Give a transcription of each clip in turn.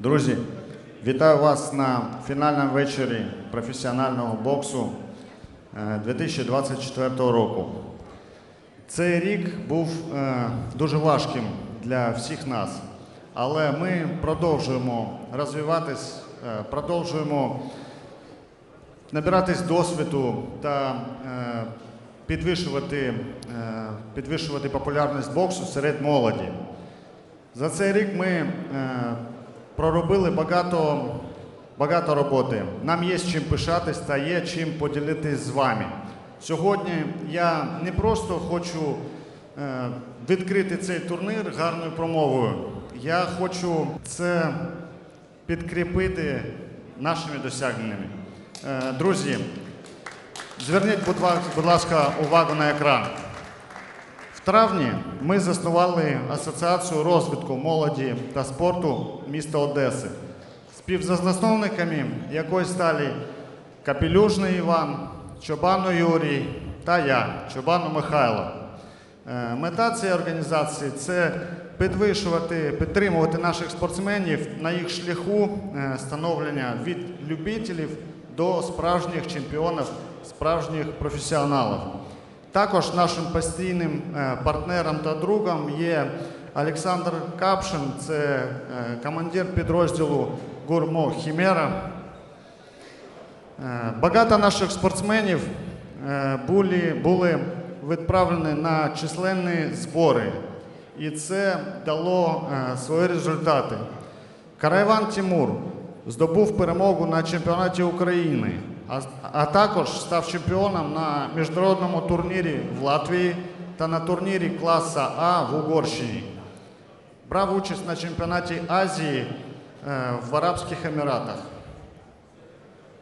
Друзі, вітаю вас на фінальному вечорі професіонального боксу е, 2024 року. Цей рік був е, дуже важким для всіх нас, але ми продовжуємо розвиватись, е, продовжуємо набиратись досвіду та е, підвищувати, е, підвищувати популярність боксу серед молоді. За цей рік ми е, проробили багато, багато роботи. Нам є з чим пишатись та є чим поділитись з вами. Сьогодні я не просто хочу е, відкрити цей турнір гарною промовою. Я хочу це підкріпити нашими досягненнями. Е, друзі, зверніть, будь будь ласка, увагу на екран. Травні ми заснували Асоціацію розвитку молоді та спорту міста Одеси, співзасновниками якої стали Капелюжний Іван, Чобану Юрій та я, Чобану Михайло. Е, Мета цієї організації це підвищувати, підтримувати наших спортсменів на їх шляху е, становлення від любителів до справжніх чемпіонів, справжніх професіоналів. Також нашим постійним е, партнером та другом є Олександр Капшин, це е, командир підрозділу Гурмо Хімера. Е, Багато наших спортсменів були, були відправлені на численні збори, і це дало свої результати. Карайван Тимур здобув перемогу на чемпіонаті України, а, а також став чемпіоном на міжнародному турнірі в Латвії та на турнірі класу А в Угорщині. Брав участь на чемпіонаті Азії е, в Арабських Еміратах.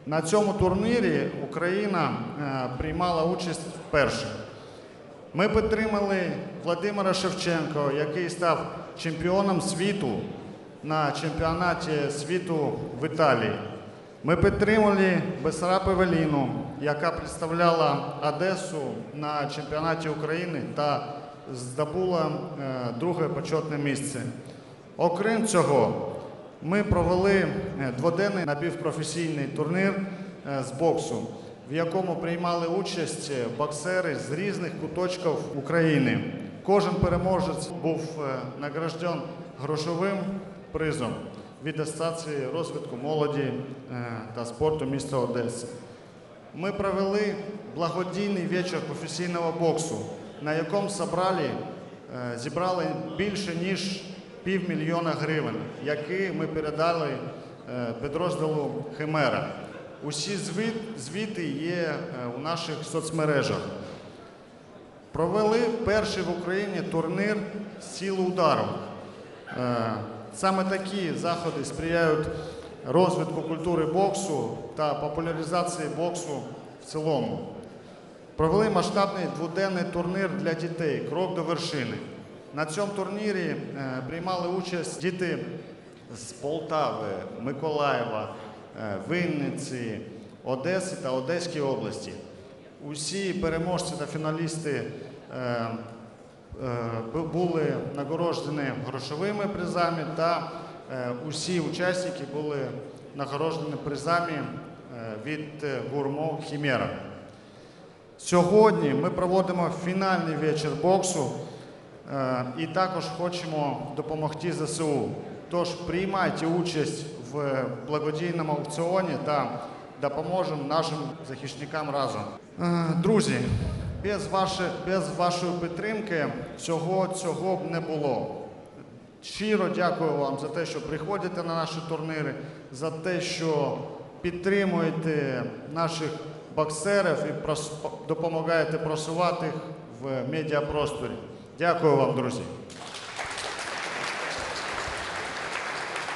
На цьому турнірі Україна е, приймала участь вперше. Ми підтримали Владимира Шевченко, який став чемпіоном світу на чемпіонаті світу в Італії. Ми підтримали Бесараб Евеліну, яка представляла Одесу на чемпіонаті України та здобула е, друге почетне місце. Окрім цього, ми провели е, дводенний напівпрофесійний турнір е, з боксу, в якому приймали участь боксери з різних куточків України. Кожен переможець був награжден грошовим призом від Асоціації розвитку молоді е, та спорту міста Одеси. Ми провели благодійний вечір професійного боксу, на якому собрали, е, зібрали більше ніж півмільйона гривень, які ми передали е, підрозділу Химера. Усі звіти є у наших соцмережах. Провели перший в Україні турнір сіли удару. Саме такі заходи сприяють розвитку культури боксу та популяризації боксу в цілому. Провели масштабний дводенний турнір для дітей Крок до вершини. На цьому турнірі е, приймали участь діти з Полтави, Миколаєва, е, Вінниці, Одеси та Одеської області. Усі переможці та фіналісти е, були нагороджені грошовими призами та е, усі учасники були нагороджені призами е, від е, гурмо Хімера. Сьогодні ми проводимо фінальний вечір боксу е, і також хочемо допомогти ЗСУ. Тож приймайте участь в благодійному аукціоні та допоможемо нашим захисникам разом. Е, Друзі, без, ваше, без вашої підтримки цього, цього б не було. Щиро дякую вам за те, що приходите на наші турніри, за те, що підтримуєте наших боксерів і прос- допомагаєте просувати їх в медіапросторі. Дякую вам, друзі.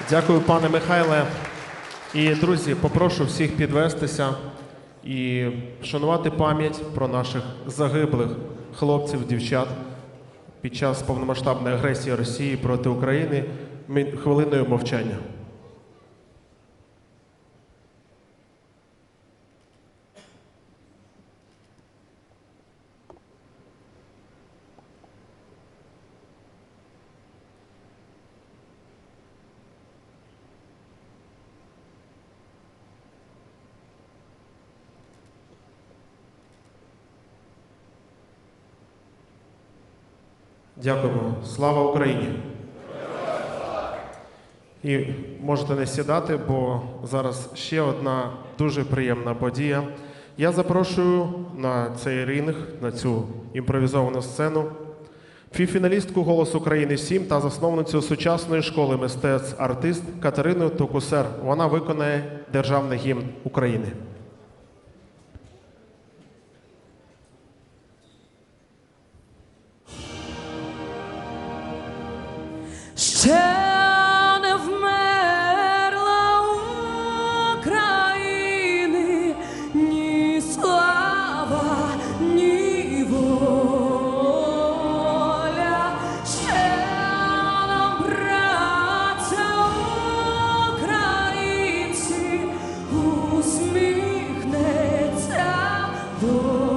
Дякую, пане Михайле. І друзі, попрошу всіх підвестися і вшанувати пам'ять про наших загиблих хлопців, дівчат під час повномасштабної агресії Росії проти України хвилиною мовчання. Дякуємо. Слава Україні! І можете не сідати, бо зараз ще одна дуже приємна подія. Я запрошую на цей ринг, на цю імпровізовану сцену, півфіналістку «Голос України 7» та засновницю сучасної школи мистецтв артист Катерину Токусер. Вона виконає державний гімн України. Ще не вмерла України ні слава, ні воля. Ще нам, браття українці, усміхнеться доля.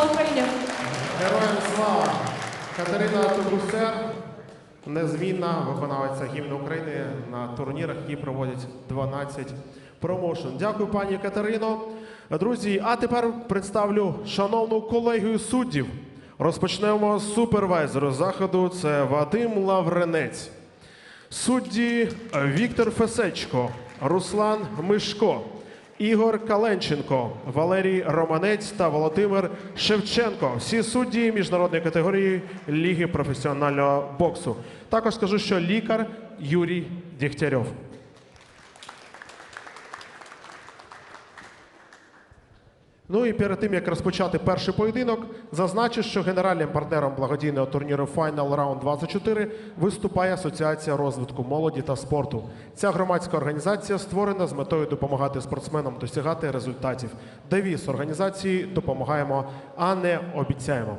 Слава Україні! Героям слава! Катерина Токусер, незмінна виконавиця гімну України на турнірах, які проводять 12 промоушен. Дякую, пані Катерино. Друзі, а тепер представлю шановну колегію суддів. Розпочнемо з супервайзеру заходу. Це Вадим Лавренець. Судді Віктор Фесечко, Руслан Мишко, Ігор Каленченко, Валерій Романець та Володимир Шевченко. Всі судді міжнародної категорії Ліги професіонального боксу. Також скажу, що лікар Юрій Дігтярьов. Ну і перед тим як розпочати перший поєдинок, зазначу, що генеральним партнером благодійного турніру Final Round 24 виступає Асоціація розвитку молоді та спорту. Ця громадська організація створена з метою допомагати спортсменам досягати результатів. Девіз організації допомагаємо, а не обіцяємо.